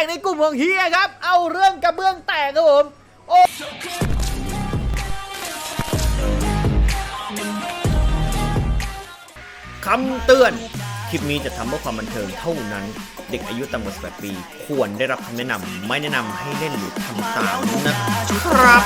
กในกลุ่มของเฮียครับ เอาเรื่องกระเบื้องแตกครับผมโอ้คำเตือน คลิปนี้จะทำเพื่อความบันเทิงเท่านั้น เด็กอายุต่ำกว่า18ปี ควรได้รับคำแนะนำไม่แนะนำให้เล่นหรือทำตามนะครับ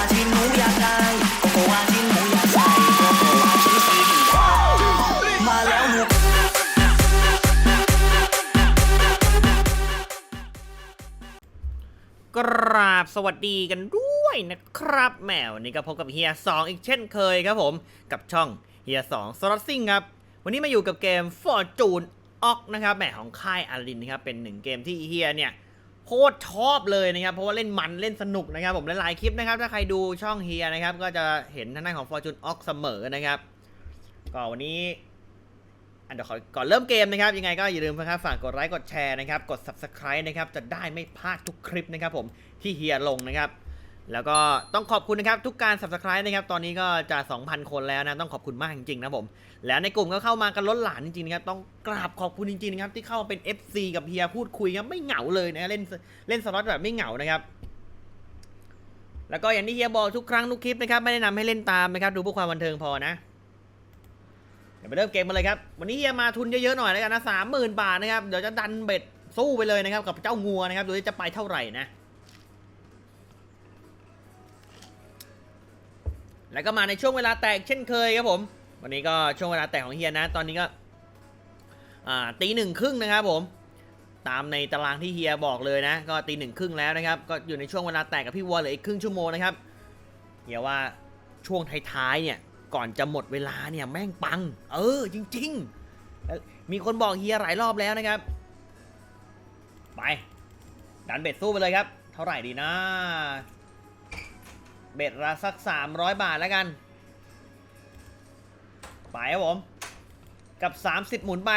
กราบสวัสดีกันด้วยนะครับแหมวันนี้ก็พบกับเฮีย2อีกเช่นเคยครับผม กับช่องเฮีย2สล็อตซิงครับ วันนี้มาอยู่กับเกม Fortune ออกนะครับแหมของค่ายอารินนะครับ เป็นหนึ่งเกมที่เฮียเนี่ยโคตรชอบเลยนะครับ เพราะว่าเล่นมันเล่นสนุกนะครับ ผมหลายๆคลิปนะครับ ถ้าใครดูช่องเฮียนะครับ ก็จะเห็นทางด้านของ Fortune ออกเสมอนะครับ ก็วันนี้ อันเดี๋ยวขอก่อนเริ่มเกมนะครับยังไงก็อย่าลืมนะครับฝากกดไลค์กดแชร์นะครับกด subscribe นะครับจะได้ไม่พลาดทุกคลิปนะครับผมที่เฮียลงนะครับแล้วก็ต้องขอบคุณนะครับทุกการ subscribe นะครับตอนนี้ก็จะ 2,000 คนแล้วนะต้องขอบคุณมากจริงๆนะผมแล้วในกลุ่มก็เข้ามากันล้นหลานจริงๆนะครับต้องกราบขอบคุณจริงๆนะครับที่เข้ามาเป็น FC กับเฮียพูดคุยครับไม่เหงาเลยนะเล่นเล่นสล็อตแบบไม่เหงานะครับแล้วก็อย่างที่เฮียบอกทุกครั้งทุกคลิปนะครับไม่ได้นำให้เล่นตามนะครับดูเพื่อความบันเทิงพอนะ ดี๋ยวไปเริ่มเกมกันเลยครับ วันนี้เฮียมาทุนเยอะๆหน่อยแล้วกันนะสามหมื่นบาทนะครับ เดี๋ยวจะดันเบ็ดสู้ไปเลยนะครับ กับเจ้างัวนะครับ ดูจะไปเท่าไหร่นะ แล้วก็มาในช่วงเวลาแตกเช่นเคยครับผม วันนี้ก็ช่วงเวลาแตกของเฮียนะ ตอนนี้ก็ตีหนึ่งครึ่งนะครับผมตามในตารางที่เฮียบอกเลยนะ ก็ตีหนึ่งครึ่งแล้วนะครับ ก็อยู่ในช่วงเวลาแตกกับพี่วอลเหลืออีกครึ่งชั่วโมงนะครับเฮียว่าช่วงท้ายๆเนี่ย ก่อนจะหมดเวลาเนี่ยแม่งปัง เออจริงๆ มีคนบอกเฮียหลายรอบแล้วนะครับ ไป ดันเบ็ดสู้ไปเลยครับ เท่าไหร่ดีนะ เบ็ดละสัก 300 บาทแล้วกัน ไปครับผม กับ 30 หมุนไป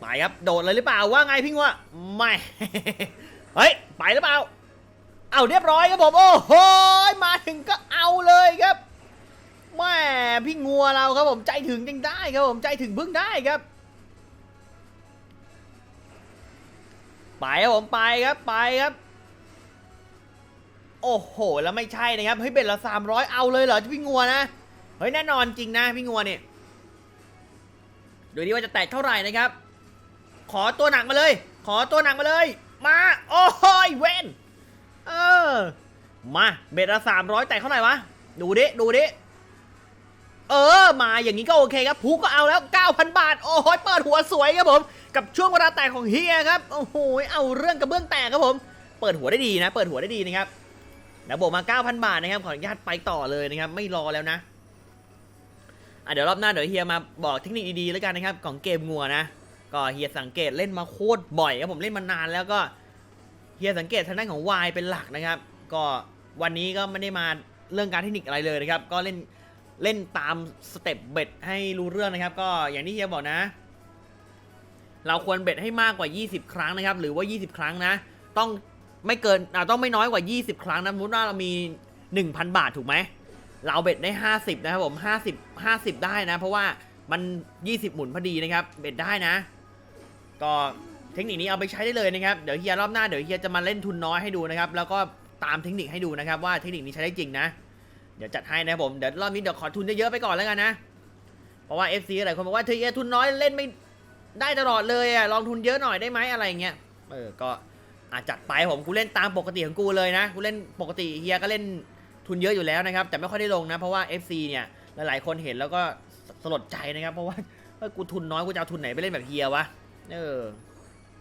ไปครับ โดดเลยหรือเปล่าว่าไงพี่งัวไม่ เฮ้ย ไปหรือเปล่า เอาเรียบร้อยครับผม โอ้โหมาถึงก็เอาเลยครับแม่พี่งัวเราครับผมใจถึงยังได้ครับผมใจถึงพึ่งได้ครับ ไปครับผมไปครับไปครับ โอ้โหแล้วไม่ใช่นะครับเฮ้ยเบ็ดละสามร้อยเอาเลยเหรอพี่งัวนะเฮ้ยแน่นอนจริงนะพี่งัวเนี่ยดูดิว่าจะแตกเท่าไหร่นะครับ ขอตัวหนักมาเลย ขอตัวหนักมาเลย มา โอ้ยเวน เออ มาเบ็ดละสามร้อยแต่เท่าไหร่วะ ดูดิ ดูดิ เออ มาอย่างนี้ก็โอเคครับผูก็เอาแล้ว 9,000 บาท โอ้โหเปิดหัวสวยครับผม กับช่วงเวลาแตกของเฮียครับ โอ้โห เอาเรื่องกระเบื้องแตกครับผม เปิดหัวได้ดีนะ เปิดหัวได้ดีนะครับแล้วบวกมา 9,000 บาทนะครับ ขออนุญาตไปต่อเลยนะครับ ไม่รอแล้วนะอะเดี๋ยวรอบหน้าเดี๋ยวเฮียมาบอกเทคนิคดีๆแล้วกันนะครับ ของเกมงัวนะ ก็เฮียสังเกตเล่นมาโคตรบ่อยครับผมเล่นมานานแล้วก็ เฮียสังเกตทางด้านของวายเป็นหลักนะครับ ก็วันนี้ก็ไม่ได้มาเรื่องการเทคนิคอะไรเลยนะครับ ก็เล่นเล่นตามสเต็ปเบ็ดให้รู้เรื่องนะครับ ก็อย่างที่เฮียบอกนะ เราควรเบ็ดให้มากกว่า 20 ครั้งนะครับ หรือว่า 20 ครั้งนะ ต้องไม่เกินต้องไม่น้อยกว่า 20 ครั้งนะสมมติว่าเรามี 1,000 บาทถูกไหมเราเบ็ดได้ 50 นะครับผม 50 50 ได้นะ เพราะว่ามัน 20 หมุนพอดีนะครับ เบ็ดได้นะ ก็ เทคนิคนี้เอาไปใช้ได้เลยนะครับ เดี๋ยวเฮียรอบหน้าเดี๋ยวเฮียจะมาเล่นทุนน้อยให้ดูนะครับ แล้วก็ตามเทคนิคให้ดูนะครับ ว่าเทคนิคนี้ใช้ได้จริงนะ เดี๋ยวจัดให้นะครับผม เดี๋ยวรอบนี้เดี๋ยวขอทุนเยอะๆไปก่อนแล้วกันนะ เพราะว่า FC หลายคนบอกว่าเธอเฮียทุนน้อยเล่นไม่ได้ตลอดเลยอะลองทุนเยอะหน่อยได้ไหมอะไรเงี้ย เออ ก็อาจัดไปผมกูเล่นตามปกติของกูเลยนะ กูเล่นปกติเฮียก็เล่นทุนเยอะอยู่แล้วนะครับ แต่ไม่ค่อยได้ลงนะ เพราะว่า FC เนี่ยหลายๆคนเห็นแล้วก็สลดใจนะครับ เพราะว่ากูทุนน้อยกูจะเอาทุนไหนไปเล่นแบบเฮียวะ เออ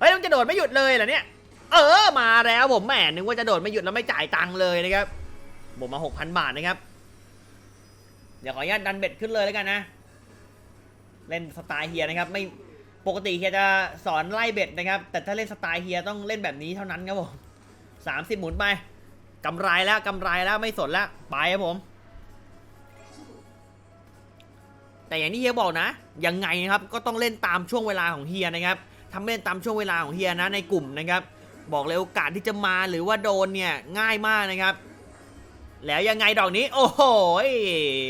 ฮ้ยมันจะโดดไม่หยุดเลยเหรอเนี่ย เออมาแล้วผมแหมนึกว่าจะโดดไม่หยุดแล้วไม่จ่ายตังค์เลยนะครับผมมา 6,000 บาทนะครับ เดี๋ยวขออนุญาตดันเบ็ดขึ้นเลยแล้วกันนะ เล่นสไตล์เฮียนะครับ ไม่ปกติเฮียจะสอนไล่เบ็ดนะครับ แต่ถ้าเล่นสไตล์เฮียต้องเล่นแบบนี้เท่านั้นครับผมสามสิบหมุนไปกำไรแล้วกำไรแล้วไม่สนแล้วไปครับผม แต่อย่างที่เฮียบอกนะยังไงนะครับ ก็ต้องเล่นตามช่วงเวลาของเฮียนะครับ ทำเล่นตามช่วงเวลาของเฮียนะในกลุ่มนะครับ บอกเลยโอกาสที่จะมาหรือว่าโดนเนี่ยง่ายมากนะครับ แล้วยังไงดอกนี้ โอ้โห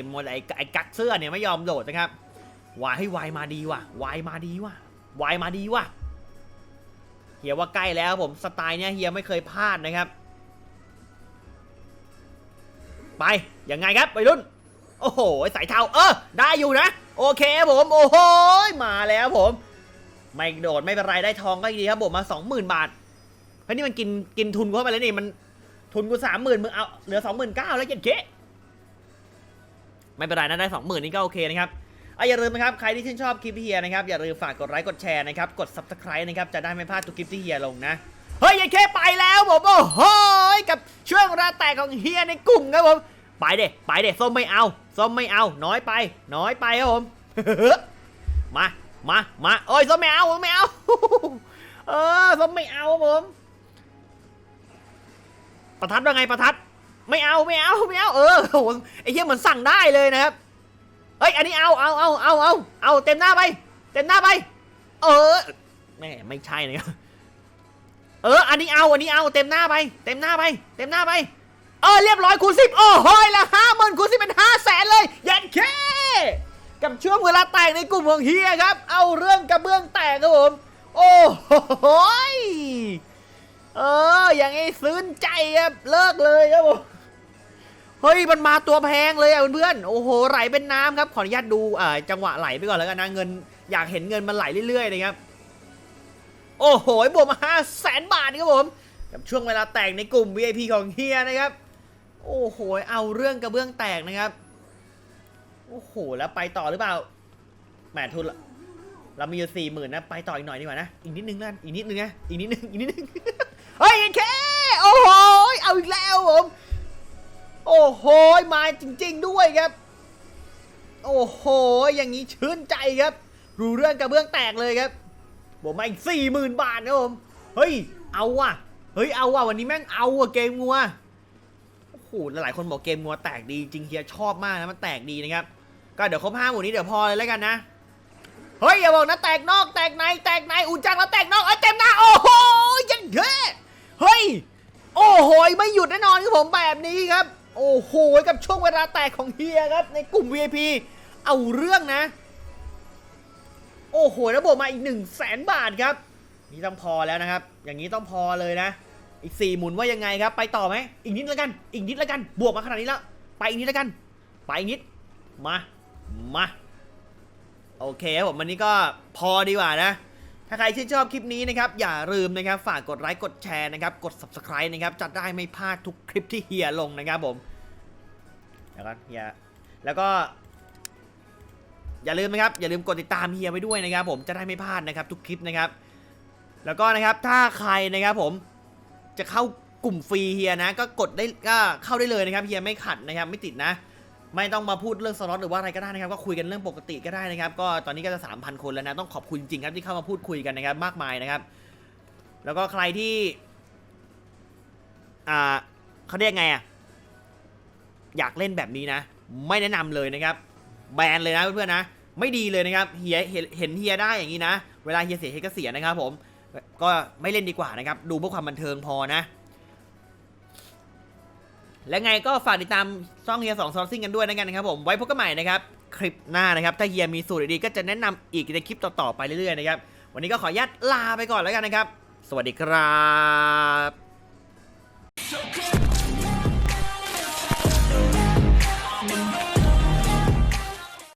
หมดไอ้ไอ้กักเสื้อเนี่ยไม่ยอมโดดนะครับวายให้วายมาดีว่ะวายมาดีว่ะวายมาดีว่ะเฮียว่าใกล้แล้วผมสไตล์เนี้ยเฮียไม่เคยพลาดนะครับ ไปยังไงครับวัยรุ่น โอ้โหสายเทาเออได้อยู่นะ โอเคผม โอ้โหมาแล้วผม ไม่โดดไม่เป็นไรได้ทองก็ดีครับผมมาสองหมื่นบาทเฮ้ยนี่มันกินกินทุนกูเข้าไปแล้วนี่มันทุนกูสามหมื่นมึงเอาเหลือสองหมื่นเก้าแล้วเจ็ดเคไม่เป็นไรนะได้สองหมื่นนี่ก็โอเคนะครับอะอย่าลืมนะครับใครที่ชื่นชอบคลิปเฮียนะครับอย่าลืมฝากกดไลค์กดแชร์นะครับกด subscribe นะครับจะได้ไม่พลาดทุกคลิปที่เฮียลงนะเฮ้ยยังเคไปแล้วผมโอ้โหกับช่วงเวลาแตกของเฮียในกลุ่มครับผมไปเด็ไปเด็ส้มไม่เอาส้มไม่เอาน้อยไป น้อยไปครับผมมา มามาโอ้ยส้มไม่เอาผมไม่เอาเออส้มไม่เอาผมประทัดว่าไงประทัด ไม่เอาไม่เอาไม่เอาเออโหไอ้เหี้ยเหมือนสั่งได้เลยนะครับเฮ้ยอันนี้เอาเอาเอาเอาเอาเอาเต็มหน้าไป เต็มหน้าไป เออแม่ไม่ใช่นะครับเออ อันนี้เอาอันนี้เอาเต็มหน้าไป เต็มหน้าไป เต็มหน้าไป เออเรียบร้อยคูณสิบโอ้โหยละห้าหมื่นคูณสิบเป็นห้าแสนเลยยันเค ช่วงเวลาแตกในกลุ่มของเฮียครับ เอาเรื่องกระเบื้องแตกครับผม โอ้โหเออ อย่างไอ้ซื้นใจครับ เลิกเลยครับผม เฮ้ย มันมาตัวแพงเลยอะเพื่อนๆ โอ้โห ไหลเป็นน้ำครับ ขออนุญาตดูอ่าจังหวะไหลไปก่อนแล้วกันนะ เงิน อยากเห็นเงินมันไหลเรื่อยๆนะครับ โอ้โห บวกมาห้าแสนบาทครับผม กับช่วงเวลาแตกในกลุ่ม VIP ของเฮียนะครับ โอ้โห เอาเรื่องกระเบื้องแตกนะครับ โอ้โห แล้วไปต่อหรือเปล่าแหมทุนละเรามีอยู่สี่หมื่นนะ ไปต่ออีกหน่อยดีกว่านะ อีกนิดนึงนั่นอีกนิดนึงนะ อีกนิดนึง อีกนิดนึง เฮ้ยเค โอ้โห เอาอีกแล้วผม โอ้โห มาจริง ๆ ด้วยครับ โอ้โห อย่างนี้ชื่นใจครับ รู้เรื่องกระเบื้องแตกเลยครับบอกมาอีกสี่หมื่นบาทนะผม เฮ้ย เอาว่ะ เฮ้ย เอาว่ะ วันนี้แม่งเอาว่ะเกมงัว โอ้โห หลายคนบอกเกมงัวแตกดีจริงเฮียชอบมากนะ มันแตกดีนะครับ ก็เดี๋ยวครบห้าหมู่นี้เดี๋ยวพอเลยแล้วกันนะ เฮ้ยอย่าบอกนะแตกนอกแตกในแตกในอุ่นจังแล้วแตกนอกเอ้ยเต็มหน้าโอ้โหยันเฮ้เฮ้ยโอ้โหไม่หยุดแน่นอนครับผมแบบนี้ครับ โอ้โหกับช่วงเวลาแตกของเฮียครับในกลุ่ม VIP เอาเรื่องนะ โอ้โหแล้วบวกมาอีก1นึ่งแสนบาทครับนี่ต้องพอแล้วนะครับ อย่างนี้ต้องพอเลยนะ อีก 4 หมุนว่ายังไงครับ ไปต่อไหมอีกนิดแล้วกัน อีกนิดแล้วกัน บวกมาขนาดนี้แล้ว ไปอีกนิดแล้วกัน ไปอีกนิด มา มาโอเคครับผมวันนี้ก็พอดีกว่านะ ถ้าใครชื่นชอบคลิปนี้นะครับ อย่าลืมนะครับ ฝากกดไลค์กดแชร์นะครับ กด subscribe นะครับจะได้ไม่พลาดทุกคลิปที่เฮียลงนะครับผมแล้วก็เฮียแล้วก็ อย่าลืมนะครับ อย่าลืมกดติดตามเฮียไว้ด้วยนะครับ ผมจะได้ไม่พลาดนะครับ ทุกคลิปนะครับ แล้วก็นะครับถ้าใครนะครับผมจะเข้ากลุ่มฟรีเฮียนะ ก็กดได้ก็เข้าได้เลยนะครับเฮียไม่ขัดนะครับ ไม่ติดนะ ไม่ต้องมาพูดเรื่องสล็อตหรือว่าอะไรก็ได้นะครับก็คุยกันเรื่องปกติก็ได้นะครับ ก็ตอนนี้ก็จะ 3,000 คนแล้วนะต้องขอบคุณจริงครับที่เข้ามาพูดคุยกันนะครับมากมายนะครับ แล้วก็ใครที่อ่าเขาเรียกไงอะอยากเล่นแบบนี้นะ ไม่แนะนำเลยนะครับ แบนเลยนะเพื่อนๆนะ ไม่ดีเลยนะครับเฮียเห็นเห็นเฮียได้อย่างนี้นะ เวลาเฮียเสียเฮียก็เสียนะครับ ผมก็ไม่เล่นดีกว่านะครับ ดูเพื่อความบันเทิงพอนะ และไงก็ฝากติดตามช่องเฮียสองซอร์ซิ่งกันด้วยนะกันนะครับผมไว้พบกันใหม่นะครับคลิปหน้านะครับ ถ้าเฮียมีสูตรดีๆก็จะแนะนำอีกในคลิปต่อๆไปเรื่อยๆนะครับวันนี้ก็ขออนุญาตลาไปก่อนแล้วกันนะครับ สวัสดีครับ So good